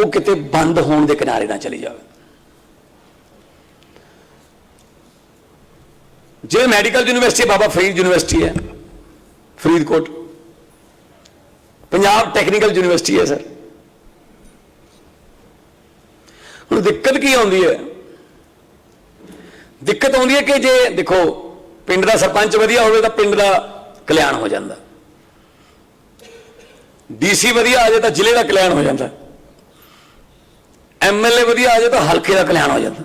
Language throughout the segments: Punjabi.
ਉਹ ਕਿਤੇ ਬੰਦ ਹੋਣ ਦੇ ਕਿਨਾਰੇ ਨਾ ਚਲੀ ਜਾਵੇ। ਜੇ medical university Baba Farid university ਹੈ, ਫਰੀਦਕੋਟ। ਪੰਜਾਬ ਟੈਕਨੀਕਲ ਯੂਨੀਵਰਸਿਟੀ ਹੈ, ਸਰ। ਹੁਣ ਦਿੱਕਤ ਕੀ ਆਉਂਦੀ ਹੈ? ਦਿੱਕਤ ਆਉਂਦੀ ਹੈ ਕਿ ਜੇ ਦੇਖੋ, ਪਿੰਡ ਦਾ ਸਰਪੰਚ ਵਧੀਆ ਹੋਵੇ ਤਾਂ ਪਿੰਡ ਦਾ ਕਲਿਆਣ ਹੋ ਜਾਂਦਾ। ਡੀਸੀ ਵਧੀਆ ਆ ਜਾਏ ਤਾਂ ਜ਼ਿਲ੍ਹੇ ਦਾ ਕਲਿਆਣ ਹੋ ਜਾਂਦਾ। ਐਮਐਲਏ ਵਧੀਆ ਆ ਜਾਏ ਤਾਂ ਹਲਕੇ ਦਾ ਕਲਿਆਣ ਹੋ ਜਾਂਦਾ।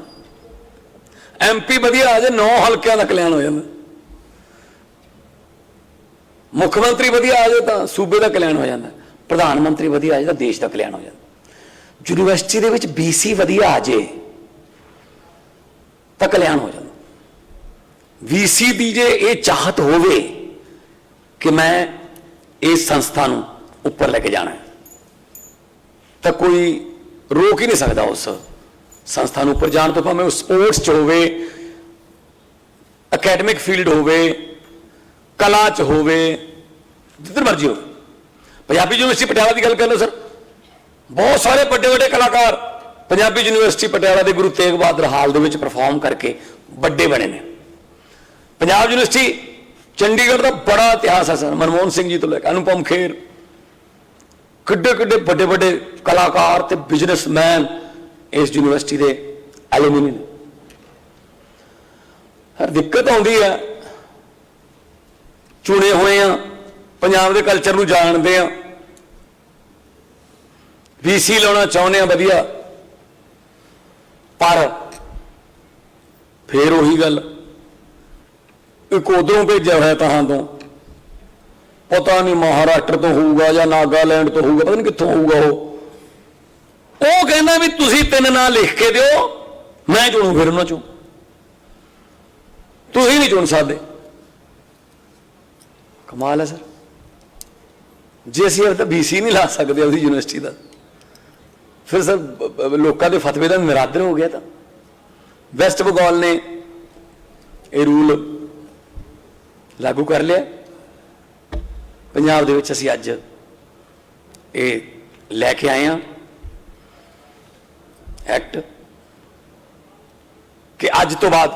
ਐਮਪੀ ਵਧੀਆ ਆ ਜਾਏ, ਨੌ ਹਲਕਿਆਂ ਦਾ ਕਲਿਆਣ ਹੋ ਜਾਂਦਾ। ਮੁੱਖ ਮੰਤਰੀ ਵਧੀਆ ਆ ਜਾਏ ਤਾਂ ਸੂਬੇ ਦਾ ਕਲਿਆਣ ਹੋ ਜਾਂਦਾ। ਪ੍ਰਧਾਨ ਮੰਤਰੀ ਵਧੀਆ ਆ ਜਾਏ ਤਾਂ ਦੇਸ਼ ਦਾ ਕਲਿਆਣ ਹੋ ਜਾਂਦਾ। ਯੂਨੀਵਰਸਿਟੀ ਦੇ ਵਿੱਚ ਬੀਸੀ ਵਧੀਆ ਆ ਜਾਏ ਤਾਂ ਕਲਿਆਣ ਹੋ ਜਾਂਦਾ। ਵੀਸੀ ਦੀ ਜੇ ਇਹ ਚਾਹਤ ਹੋਵੇ ਕਿ ਮੈਂ ਇਸ ਸੰਸਥਾ ਨੂੰ ਉੱਪਰ ਲੈ ਕੇ ਜਾਣਾ ਤਾਂ ਕੋਈ ਰੋਕ ਹੀ ਨਹੀਂ ਸਕਦਾ ਉਸ ਸੰਸਥਾ ਨੂੰ ਉੱਪਰ ਜਾਣ ਤੋਂ ਭਾਵੇਂ ਉਹ ਸਪੋਰਟਸ ਚ ਹੋਵੇ ਅਕੈਡਮਿਕ ਫੀਲਡ ਹੋਵੇ, ਕਲਾ ਚ ਹੋਵੇ, ਜਿੱਧਰ ਮਰਜ਼ੀ ਹੋਵੇ। ਪੰਜਾਬੀ ਯੂਨੀਵਰਸਿਟੀ ਪਟਿਆਲਾ ਦੀ ਗੱਲ ਕਰ ਲਓ ਸਰ। ਬਹੁਤ ਸਾਰੇ ਵੱਡੇ ਵੱਡੇ ਕਲਾਕਾਰ ਪੰਜਾਬੀ ਯੂਨੀਵਰਸਿਟੀ ਪਟਿਆਲਾ ਦੇ ਗੁਰੂ ਤੇਗ ਬਹਾਦਰ ਹਾਲ ਦੇ ਵਿੱਚ ਪਰਫਾਰਮ ਕਰਕੇ ਵੱਡੇ ਬਣੇ ਨੇ। ਪੰਜਾਬ ਯੂਨੀਵਰਸਿਟੀ ਚੰਡੀਗੜ੍ਹ ਦਾ ਬੜਾ ਇਤਿਹਾਸ ਹੈ ਸਰ। ਮਨਮੋਹਨ ਸਿੰਘ ਜੀ ਤੋਂ ਲੈ ਕੇ ਅਨੁਪਮ ਖੇਰ ਕਿੱਡੇ ਕਿੱਡੇ ਵੱਡੇ ਵੱਡੇ ਕਲਾਕਾਰ ਤੇ ਬਿਜ਼ਨਸਮੈਨ ਇਸ ਯੂਨੀਵਰਸਿਟੀ ਦੇ ਐਲੂਮਨੀ ਨੇ। ਹਰ ਦਿੱਕਤ ਆਉਂਦੀ ਹੈ ਚੁਣੇ ਹੋਏ ਆ, ਪੰਜਾਬ ਦੇ ਕਲਚਰ ਨੂੰ ਜਾਣਦੇ ਆ। ਵੀਸੀ ਲਾਉਣਾ ਚਾਹੁੰਦੇ ਆ, ਵਧੀਆ। ਪਰ ਫੇਰ ਉਹੀ ਗੱਲ, ਇੱਕ ਉਧਰੋਂ ਭੇਜਿਆ ਹੋਇਆ ਤਾਂ ਤੋਂ। ਪਤਾ ਨਹੀਂ ਮਹਾਰਾਸ਼ਟਰ ਤੋਂ ਹੋਊਗਾ ਜਾਂ ਨਾਗਾਲੈਂਡ ਤੋਂ ਹੋਊਗਾ, ਪਤਾ ਨਹੀਂ ਕਿੱਥੋਂ ਹੋਊਗਾ ਉਹ। ਉਹ ਕਹਿੰਦਾ ਵੀ ਤੁਸੀਂ ਤਿੰਨ ਨਾਂ ਲਿਖ ਕੇ ਦਿਓ, ਮੈਂ ਚੁਣੂ ਫਿਰ ਉਹਨਾਂ ਚੋਂ। ਤੁਸੀਂ ਨਹੀਂ ਚੁਣ ਸਕਦੇ। ਕਮਾਲ ਹੈ ਸਰ। ਜੇ ਅਸੀਂ ਇਹ ਤਾਂ ਬੀਸੀ ਨਹੀਂ ਲਾ ਸਕਦੇ ਉਹਦੀ ਯੂਨੀਵਰਸਿਟੀ ਦਾ। ਫਿਰ ਸਰ ਲੋਕਾਂ ਦੇ ਫਤਵੇ ਦਾ ਨਿਰਾਦਰ ਹੋ ਗਿਆ ਤਾਂ। ਵੈਸਟ ਬੰਗਾਲ ਨੇ ਇਹ ਰੂਲ ਲਾਗੂ ਕਰ ਲਿਆ। ਪੰਜਾਬ ਦੇ ਵਿੱਚ ਅਸੀਂ ਅੱਜ ਇਹ ਲੈ ਕੇ ਆਏ ਹਾਂ। ਐਕਟ ਕਿ ਅੱਜ ਤੋਂ ਬਾਅਦ,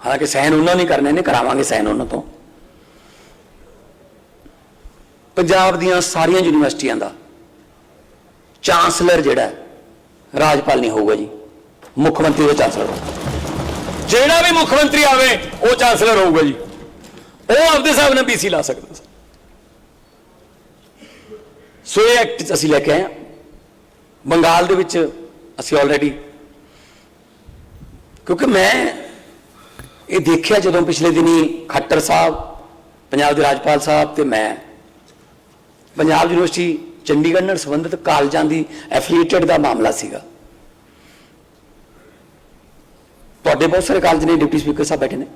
ਹਾਲਾਂਕਿ ਸਹਿਨ ਉਹਨਾਂ ਨੇ ਕਰਨੇ ਨੇ, ਕਰਾਵਾਂਗੇ ਸਹਿਨ ਉਹਨਾਂ ਤੋਂ। ਪੰਜਾਬ ਦੀਆਂ ਸਾਰੀਆਂ ਯੂਨੀਵਰਸਿਟੀਆਂ ਦਾ ਚਾਂਸਲਰ ਜਿਹੜਾ ਰਾਜਪਾਲ ਨਹੀਂ ਹੋਊਗਾ ਜੀ। ਮੁੱਖ ਮੰਤਰੀ ਦਾ ਚਾਂਸਲਰ ਜਿਹੜਾ ਵੀ ਮੁੱਖ ਮੰਤਰੀ ਆਵੇ, ਉਹ ਚਾਂਸਲਰ ਹੋਊਗਾ ਜੀ। ਉਹ ਆਪਦੇ ਹਿਸਾਬ ਨਾਲ ਬੀਸੀ ਲਾ ਸਕਦਾ ਸੀ। ਸੋ ਇਹ ਐਕਟ 'ਚ ਅਸੀਂ ਲੈ ਕੇ ਆਏ ਹਾਂ। ਬੰਗਾਲ ਦੇ ਵਿੱਚ ਅਸੀਂ ਆਲਰੇਡੀ ਕਿਉਂਕਿ ਮੈਂ ਇਹ ਦੇਖਿਆ ਜਦੋਂ ਪਿਛਲੇ ਦਿਨੀ ਖੱਟਰ ਸਾਹਿਬ, ਪੰਜਾਬ ਦੇ ਰਾਜਪਾਲ ਸਾਹਿਬ ਤੇ ਮੈਂ ਪੰਜਾਬ ਯੂਨੀਵਰਸਿਟੀ, ਚੰਡੀਗੜ੍ਹ ਨਾਲ ਸੰਬੰਧਿਤ ਕਾਲਜਾਂ ਦੀ ਐਫੀਲੀਏਟਡ ਦਾ ਮਾਮਲਾ ਸੀਗਾ। ਤੁਹਾਡੇ ਬਹੁਤ ਸਾਰੇ ਕਾਲਜ ਨੇ ਡਿਪਟੀ ਸਪੀਕਰ ਸਾਹਿਬ ਬੈਠੇ ਨੇ।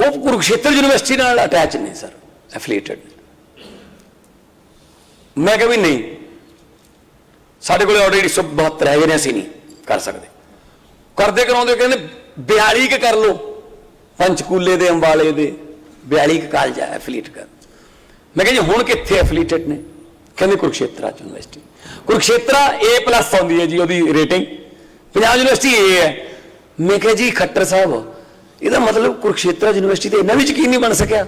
ਉਹ ਕੁਰੂਕਸ਼ੇਤਰ ਯੂਨੀਵਰਸਿਟੀ ਨਾਲ ਅਟੈਚ ਨੇ ਸਰ, ਐਫੀਲੀਏਟਡ ਮੈਂ ਕਿਹਾ ਵੀ ਨਹੀਂ, ਸਾਡੇ ਕੋਲ ਆਲਰੇਡੀ 172 ਹੈਗੇ ਨੇ, ਅਸੀਂ ਨਹੀਂ ਕਰ ਸਕਦੇ। ਕਰਦੇ ਕਰਾਉਂਦੇ ਕਹਿੰਦੇ 42 ਕ ਕਰ ਲਓ, ਪੰਚਕੂਲੇ ਦੇ, ਅੰਬਾਲੇ ਦੇ 42 ਕ ਕਾਲਜ ਹੈ ਐਫੀਲੀਏਟ ਕਰ। ਮੈਂ ਕਿਹਾ ਜੀ, ਹੁਣ ਕਿੱਥੇ ਐਫੀਲੀਏਟਡ ਨੇ? ਕਹਿੰਦੇ ਕੁਰੂਕਸ਼ੇਤਰਾ ਚ ਯੂਨੀਵਰਸਿਟੀ। ਕੁਰੂਕਸ਼ੇਤਰਾ A+ ਆਉਂਦੀ ਹੈ ਜੀ, ਉਹਦੀ ਰੇਟਿੰਗ ਪੰਜਾਬ ਯੂਨੀਵਰਸਿਟੀ A ਹੈ। ਮੈਂ ਕਿਹਾ ਜੀ, ਖੱਟਰ ਸਾਹਿਬ ਇਹਦਾ ਮਤਲਬ ਕੁਰਕਸ਼ੇਤਰ ਯੂਨੀਵਰਸਿਟੀ ਤੇ ਇੰਨਾ ਵੀ ਯਕੀਨ ਨਹੀਂ ਬਣ ਸਕਿਆ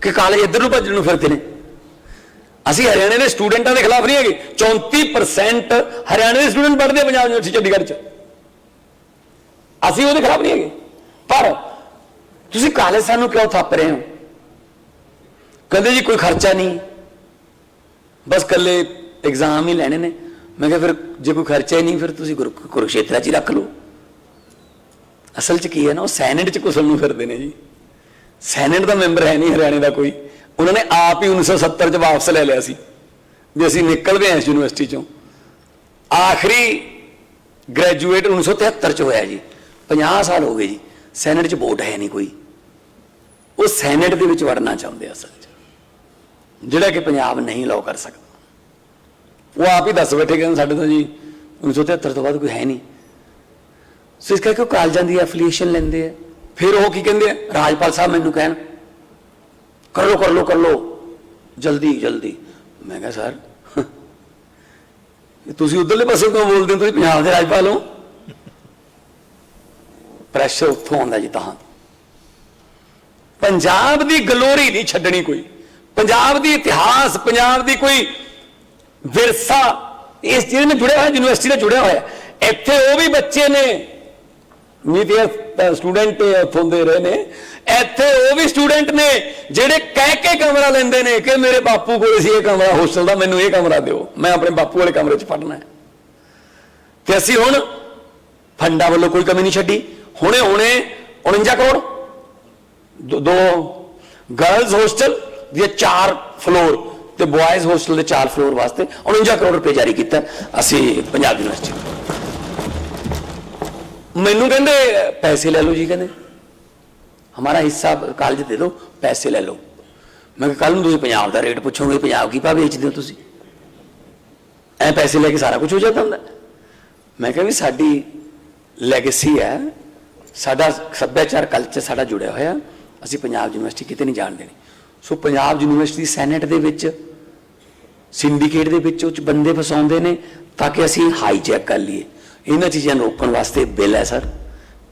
ਕਿ ਕਾਲਜ ਇੱਧਰ ਨੂੰ ਭੱਜਣ ਨੂੰ ਫਿਰਦੇ ਨੇ। ਅਸੀਂ ਹਰਿਆਣੇ ਦੇ ਸਟੂਡੈਂਟਾਂ ਦੇ ਖਿਲਾਫ ਨਹੀਂ ਹੈਗੇ। 34% ਹਰਿਆਣੇ ਦੇ ਸਟੂਡੈਂਟ ਪੜ੍ਹਦੇ ਪੰਜਾਬ ਯੂਨੀਵਰਸਿਟੀ ਚੰਡੀਗੜ੍ਹ ਚ। ਅਸੀਂ ਉਹਦੇ ਖਿਲਾਫ ਨਹੀਂ ਹੈਗੇ। ਪਰ ਤੁਸੀਂ ਕਾਲਜ ਸਾਨੂੰ ਕਿਉਂ ਥੱਪ ਰਹੇ ਹੋ? ਕਹਿੰਦੇ ਜੀ ਕੋਈ ਖਰਚਾ ਨਹੀਂ। ਬਸ ਕੱਲੇ ਐਗਜ਼ਾਮ ਹੀ ਲੈਣੇ ਨੇ। ਮੈਂ ਕਿਹਾ ਫਿਰ ਜੇ ਕੋਈ ਖਰਚਾ ਹੀ ਨਹੀਂ, ਫਿਰ ਤੁਸੀਂ ਕੁਰੂ- ਕੁਰੂਕਸ਼ੇਤਰਾ 'ਚ ਹੀ ਰੱਖ ਲਓ। ਅਸਲ 'ਚ ਕੀ ਹੈ ਨਾ, ਉਹ ਸੈਨੇਟ 'ਚ ਕੁਸਲ ਨੂੰ ਫਿਰਦੇ ਨੇ ਜੀ। ਸੈਨੇਟ ਦਾ ਮੈਂਬਰ ਹੈ ਨਹੀਂ ਹਰਿਆਣੇ ਦਾ ਕੋਈ। ਉਹਨਾਂ ਨੇ ਆਪ ਹੀ 1970 'ਚ ਵਾਪਸ ਲੈ ਲਿਆ ਸੀ, ਵੀ ਅਸੀਂ ਨਿਕਲਦੇ ਹਾਂ ਇਸ ਯੂਨੀਵਰਸਿਟੀ 'ਚੋਂ। ਆਖਰੀ ਗ੍ਰੈਜੂਏਟ 1973 'ਚ ਹੋਇਆ ਜੀ। 50 ਸਾਲ ਹੋ ਗਏ ਜੀ। ਸੈਨੇਟ 'ਚ ਵੋਟ ਹੈ ਨਹੀਂ ਕੋਈ। ਉਹ ਸੈਨੇਟ ਦੇ ਵਿੱਚ ਵੜਨਾ ਚਾਹੁੰਦੇ ਅਸਲ 'ਚ। ਜਿਹੜਾ ਕਿ ਪੰਜਾਬ ਨਹੀਂ ਲਾਅ ਕਰ ਸਕਦਾ। ਉਹ ਆਪ ਹੀ ਦੱਸ ਬੈਠੇ ਕਹਿੰਦੇ ਸਾਡੇ ਤਾਂ ਜੀ 1973 ਤੋਂ ਬਾਅਦ ਕੋਈ ਹੈ ਨਹੀਂ। ਸੋ ਇਸ ਕਰਕੇ ਉਹ ਕਾਲਜਾਂ ਦੀ ਐਫੀਲੀਏਸ਼ਨ ਲੈਂਦੇ ਆ। ਫਿਰ ਉਹ ਕੀ ਕਹਿੰਦੇ ਆ? ਰਾਜਪਾਲ ਸਾਹਿਬ ਮੈਨੂੰ ਕਹਿਣ, ਕਰ ਲੋ ਕਰ ਲੋ ਕਰ। ਲੋ ਜਲਦੀ ਜਲਦੀ। ਮੈਂ ਕਿਹਾ, ਸਰ ਤੁਸੀਂ ਉਧਰਲੇ ਪਾਸੇ ਕਿਉਂ ਬੋਲਦੇ ਹੋ? ਤੁਸੀਂ ਪੰਜਾਬ ਦੇ ਰਾਜਪਾਲ ਹੋ? ਪ੍ਰੈਸ਼ਰ ਉੱਥੋਂ ਆਉਂਦਾ ਜੀ ਤਾਂ। ਪੰਜਾਬ ਦੀ ਗਲੋਰੀ ਨਹੀਂ ਛੱਡਣੀ ਕੋਈ। ਪੰਜਾਬ ਦੀ ਇਤਿਹਾਸ, ਪੰਜਾਬ ਦੀ ਕੋਈ ਵਿਰਸਾ, ਇਸ ਚੀਜ਼ ਨਾਲ ਜੁੜਿਆ ਹੋਇਆ, ਯੂਨੀਵਰਸਿਟੀ ਨਾਲ ਜੁੜਿਆ ਹੋਇਆ। ਇੱਥੇ ਉਹ ਵੀ ਬੱਚੇ ਨੇ ਮੀਡੀਆ ਸਟੂਡੈਂਟ eh, ਉੱਥੋਂ ਰਹੇ ਨੇ। ਇੱਥੇ ਉਹ ਵੀ ਸਟੂਡੈਂਟ ਨੇ, ਜਿਹੜੇ ਕਹਿ ਕੇ ਕਮਰਾ ਲੈਂਦੇ ਨੇ ਕਿ ਮੇਰੇ ਬਾਪੂ ਕੋਲ ਸੀ ਇਹ ਕਮਰਾ ਹੋਸਟਲ ਦਾ, ਮੈਨੂੰ ਇਹ ਕਮਰਾ ਦਿਓ। ਮੈਂ ਆਪਣੇ ਬਾਪੂ ਵਾਲੇ ਕਮਰੇ 'ਚ ਪੜਨਾ ਹੈ। ਤੇ ਅਸੀਂ ਹੁਣ ਫੰਡਾਂ ਵੱਲੋਂ ਕੋਈ ਕਮੀ ਨਹੀਂ ਛੱਡੀ। ਹੁਣੇ ਹੁਣੇ 49 ਕਰੋੜ। ਦੋ- ਦੋ ਗਰਲਜ਼ ਹੋਸਟਲ ਦੇ ਚਾਰ ਫਲੋਰ ਤੇ ਬॉयਜ਼ ਹੋਸਟਲ ਦੇ ਚਾਰ ਫਲੋਰ ਵਾਸਤੇ 49 ਕਰੋੜ ਰੁਪਏ ਜਾਰੀ ਕੀਤਾ। ਅਸੀਂ ਪੰਜਾਬ ਯੂਨੀਵਰਸਿਟੀ ਮੈਨੂੰ ਕਹਿੰਦੇ, ਪੈਸੇ ਲੈ ਲਓ ਜੀ ਕਹਿੰਦੇ। ਹਮਾਰਾ ਹਿੱਸਾ ਕਾਲਜ ਦੇ ਦਿਓ, ਪੈਸੇ ਲੈ ਲਓ। ਮੈਂ ਕਿਹਾ ਕੱਲ ਨੂੰ ਤੁਸੀਂ ਪੰਜਾਬ ਦਾ ਰੇਟ ਪੁੱਛੋਗੇ, ਪੰਜਾਬ ਕੀ ਭਾਅ ਵੇਚਦੇ ਹੋ ਤੁਸੀਂ? ਐ ਪੈਸੇ ਲੈ ਕੇ ਸਾਰਾ ਕੁਝ ਹੋ ਜਾਂਦਾ ਹੁੰਦਾ। ਮੈਂ ਕਿਹਾ ਵੀ ਸਾਡੀ ਲੈਗੇਸੀ ਹੈ, ਸਾਡਾ ਸੱਭਿਆਚਾਰ ਕਲਚਰ ਸਾਡਾ ਜੁੜਿਆ ਹੋਇਆ, ਅਸੀਂ ਪੰਜਾਬ ਯੂਨੀਵਰਸਿਟੀ ਕਿਤੇ ਨਹੀਂ ਜਾਣ ਦੇਣੀ। ਸੋ ਪੰਜਾਬ ਯੂਨੀਵਰਸਿਟੀ ਸੈਨੇਟ ਦੇ ਵਿੱਚ ਸਿੰਡੀਕੇਟ ਦੇ ਵਿੱਚ ਉਹ 'ਚ ਬੰਦੇ ਫਸਾਉਂਦੇ ਨੇ, ਤਾਂ ਕਿ ਅਸੀਂ ਹਾਈਜੈਕ ਕਰ ਲਈਏ। ਇਹਨਾਂ ਚੀਜ਼ਾਂ ਨੂੰ ਰੋਕਣ ਵਾਸਤੇ ਬਿੱਲ ਹੈ ਸਰ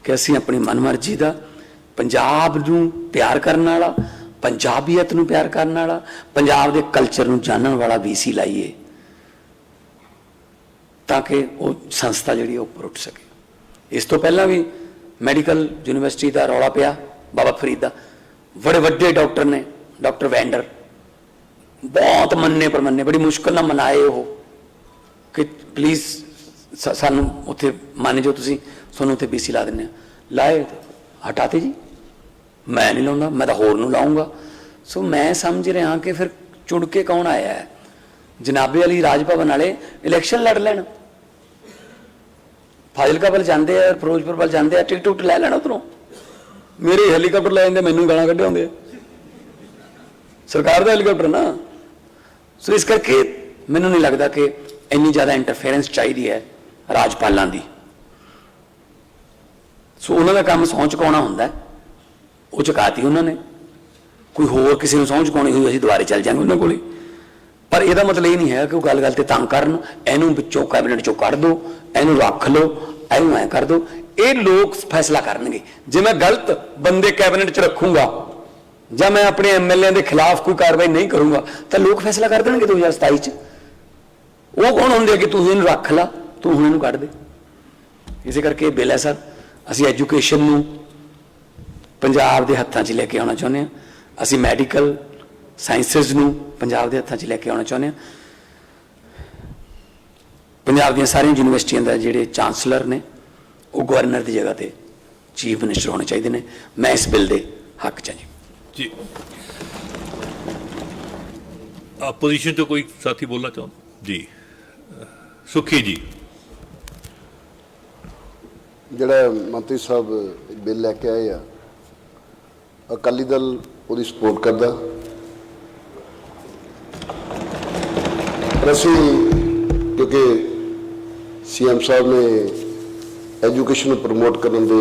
ਕਿ ਅਸੀਂ ਆਪਣੀ ਮਨਮਰਜ਼ੀ ਦਾ ਪੰਜਾਬ ਨੂੰ ਪਿਆਰ ਕਰਨ ਵਾਲਾ, ਪੰਜਾਬੀਅਤ ਨੂੰ ਪਿਆਰ ਕਰਨ ਵਾਲਾ, ਪੰਜਾਬ ਦੇ ਕਲਚਰ ਨੂੰ ਜਾਣਨ ਵਾਲਾ ਵੀਸੀ ਲਾਈਏ ਤਾਂ ਕਿ ਉਹ ਸੰਸਥਾ ਜਿਹੜੀ ਉਹ ਉੱਪਰ ਉੱਠ ਸਕੇ। ਇਸ ਤੋਂ ਪਹਿਲਾਂ ਵੀ ਮੈਡੀਕਲ ਯੂਨੀਵਰਸਿਟੀ ਦਾ ਰੌਲਾ ਪਿਆ, ਬਾਬਾ ਫਰੀਦ ਦਾ। ਬੜੇ ਵੱਡੇ ਡਾਕਟਰ ਨੇ, ਡਾਕਟਰ ਵੈਂਡਰ। ਬਹੁਤ ਮੰਨੇ ਪਰਮੰਨੇ ਬੜੀ ਮੁਸ਼ਕਲ ਨਾਲ ਮਨਾਏ ਉਹ। ਕਿ ਪਲੀਜ਼ ਸਾਨੂੰ ਉੱਥੇ, ਮੰਨ ਜਾਓ ਤੁਸੀਂ, ਤੁਹਾਨੂੰ ਉੱਥੇ ਬੀਸੀ ਲਾ ਦਿੰਦੇ ਆ। ਲਾਏ ਤੇ ਹਟਾਤੇ ਜੀ। ਮੈਂ ਨਹੀਂ ਲਾਉਂਦਾ, ਮੈਂ ਤਾਂ ਹੋਰ ਨੂੰ ਲਾਉਂਗਾ। ਸੋ ਮੈਂ ਸਮਝ ਰਿਹਾ ਕਿ ਫਿਰ ਚੁਣ ਕੇ ਕੌਣ ਆਇਆ ਹੈ? ਜਨਾਬੇ ਵਾਲੀ ਰਾਜ ਭਵਨ ਵਾਲੇ ਇਲੈਕਸ਼ਨ ਲੜ ਲੈਣ। ਫਾਜ਼ਿਲਕਾ ਵੱਲ ਜਾਂਦੇ ਆ, ਫਿਰੋਜ਼ਪੁਰ ਵੱਲ ਜਾਂਦੇ ਆ, ਟਿਕਟ ਟੁਕਟ ਲੈ ਲੈਣ ਉਧਰੋਂ। ਮੇਰੇ ਹੈਲੀਕਾਪਟਰ ਲੈ ਜਾਂਦੇ, ਮੈਨੂੰ ਗਾਲਾਂ ਕੱਢੇ ਹੁੰਦੇ ਸਰਕਾਰ ਦਾ ਹੈਲੀਕਾਪਟਰ ਨਾ। ਸੋ ਇਸ ਕਰਕੇ ਮੈਨੂੰ ਨਹੀਂ ਲੱਗਦਾ ਕਿ ਇੰਨੀ ਜ਼ਿਆਦਾ ਇੰਟਰਫੇਰੈਂਸ ਚਾਹੀਦੀ ਹੈ। ਰਾਜਪਾਲਾਂ ਦੀ। ਸੋ ਉਹਨਾਂ ਦਾ ਕੰਮ ਸਹੁੰ ਚੁਕਾਉਣਾ ਹੁੰਦਾ ਉਹ ਚੁਕਾਤੀ ਉਹਨਾਂ ਨੇ। ਕੋਈ ਹੋਰ ਕਿਸੇ ਨੂੰ ਸਹੁੰ ਚੁਕਾਉਣੀ ਹੋਈ, ਅਸੀਂ ਦੁਬਾਰੇ ਚੱਲ ਜਾਾਂਗੇ ਉਹਨਾਂ ਕੋਲੇ। ਪਰ ਇਹਦਾ ਮਤਲਬ ਇਹ ਨਹੀਂ ਹੈ ਕਿ ਉਹ ਗੱਲ-ਗੱਲ ਤੇ ਤੰਗ ਕਰਨ। ਇਹਨੂੰ ਵਿੱਚੋਂ ਕੈਬਨਿਟ ਚੋਂ ਕੱਢ ਦਿਓ ਇਹਨੂੰ ਰੱਖ ਲਓ, ਇਹਨੂੰ ਐ ਕਰ ਦਿਓ ਇਹ ਲੋਕ ਫੈਸਲਾ ਕਰਨਗੇ। ਜੇ ਮੈਂ ਗਲਤ ਬੰਦੇ ਕੈਬਨਿਟ 'ਚ ਰੱਖੂੰਗਾ ਜਾਂ ਮੈਂ ਆਪਣੇ ਐਮਐਲਏ ਦੇ ਖਿਲਾਫ ਕੋਈ ਕਾਰਵਾਈ ਨਹੀਂ ਕਰੂੰਗਾ, ਤਾਂ ਲੋਕ ਫੈਸਲਾ ਕਰ ਦੇਣਗੇ 2027 'ਚ। ਉਹ ਕੌਣ ਹੁੰਦੇ ਕਿ ਤੁਸੀਂ ਇਹਨੂੰ ਰੱਖ ਲਾ? ਤੂੰ ਹੁਣ ਇਹਨੂੰ ਕੱਢ ਦੇ। ਇਸੇ ਕਰਕੇ ਬਿੱਲ ਹੈ ਸਰ, ਅਸੀਂ ਐਜੂਕੇਸ਼ਨ ਨੂੰ ਪੰਜਾਬ ਦੇ ਹੱਥਾਂ 'ਚ ਲੈ ਕੇ ਆਉਣਾ ਚਾਹੁੰਦੇ ਹਾਂ। ਅਸੀਂ ਮੈਡੀਕਲ ਸਾਇੰਸਸ ਨੂੰ ਪੰਜਾਬ ਦੇ ਹੱਥਾਂ 'ਚ ਲੈ ਕੇ ਆਉਣਾ ਚਾਹੁੰਦੇ ਹਾਂ। ਪੰਜਾਬ ਦੀਆਂ ਸਾਰੀਆਂ ਯੂਨੀਵਰਸਿਟੀਆਂ ਦਾ ਜਿਹੜੇ ਚਾਂਸਲਰ ਨੇ, ਉਹ ਗਵਰਨਰ ਦੀ ਜਗ੍ਹਾ ਤੇ ਚੀਫ ਮਿਨਿਸਟਰ ਹੋਣੇ ਚਾਹੀਦੇ ਨੇ। ਮੈਂ ਇਸ ਬਿੱਲ ਦੇ ਹੱਕ 'ਚ ਹਾਂ ਜੀ। ਆਪੋਜੀਸ਼ਨ ਤੋਂ ਕੋਈ ਸਾਥੀ ਬੋਲਣਾ ਚਾਹੁੰਦਾ? ਜੀ। ਸੁਖੀ ਜੀ। ਜਿਹੜਾ ਮੰਤਰੀ ਸਾਹਿਬ ਬਿੱਲ ਲੈ ਕੇ ਆਏ ਆ, ਅਕਾਲੀ ਦਲ ਉਹਦੀ ਸਪੋਰਟ ਕਰਦਾ। ਪਰ ਅਸੀਂ ਕਿਉਂਕਿ ਸੀਐਮ ਸਾਹਿਬ ਨੇ ਐਜੂਕੇਸ਼ਨ ਨੂੰ ਪ੍ਰਮੋਟ ਕਰਨ ਦੇ